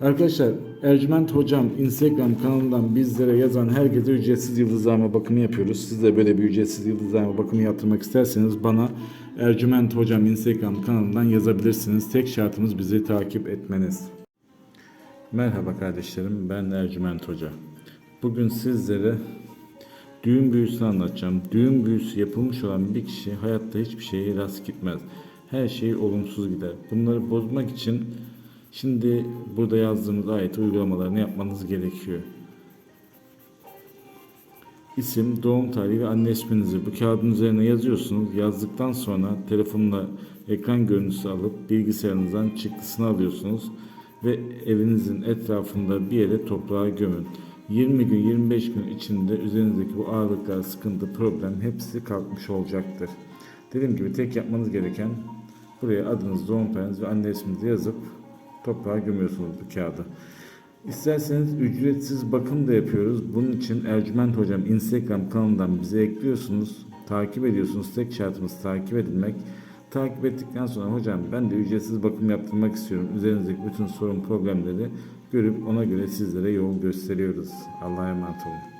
Arkadaşlar Ercüment Hocam Instagram kanalından bizlere yazan herkese ücretsiz yıldızlama bakımı yapıyoruz. Siz de böyle bir ücretsiz yıldızlama bakımı yaptırmak isterseniz bana Ercüment Hocam Instagram kanalından yazabilirsiniz. Tek şartımız bizi takip etmeniz. Merhaba kardeşlerim ben Ercüment Hoca. Bugün sizlere düğün büyüsünü anlatacağım. Düğün büyüsü yapılmış olan bir kişi hayatta hiçbir şeye rast gitmez. Her şey olumsuz gider. Bunları bozmak için Şimdi burada yazdığımız ayet uygulamalarını yapmanız gerekiyor. İsim, doğum tarihi ve anne isminizi bu kağıdın üzerine yazıyorsunuz. Yazdıktan sonra telefonla ekran görüntüsü alıp bilgisayarınızdan çıktısını alıyorsunuz ve evinizin etrafında bir yere toprağa gömün. 20 gün 25 gün içinde üzerinizdeki bu ağırlıklar, sıkıntı, problem hepsi kalkmış olacaktır. Dediğim gibi tek yapmanız gereken buraya adınız, doğum tarihiniz ve anne isminizi yazıp toprağa gömüyorsunuz bu kağıdı. İsterseniz ücretsiz bakım da yapıyoruz. Bunun için Ercüment Hocam Instagram kanalından bize ekliyorsunuz. Takip ediyorsunuz. Tek şartımız takip edilmek. Takip ettikten sonra hocam ben de ücretsiz bakım yaptırmak istiyorum. Üzerinizdeki bütün sorun problemleri görüp ona göre sizlere yol gösteriyoruz. Allah'a emanet olun.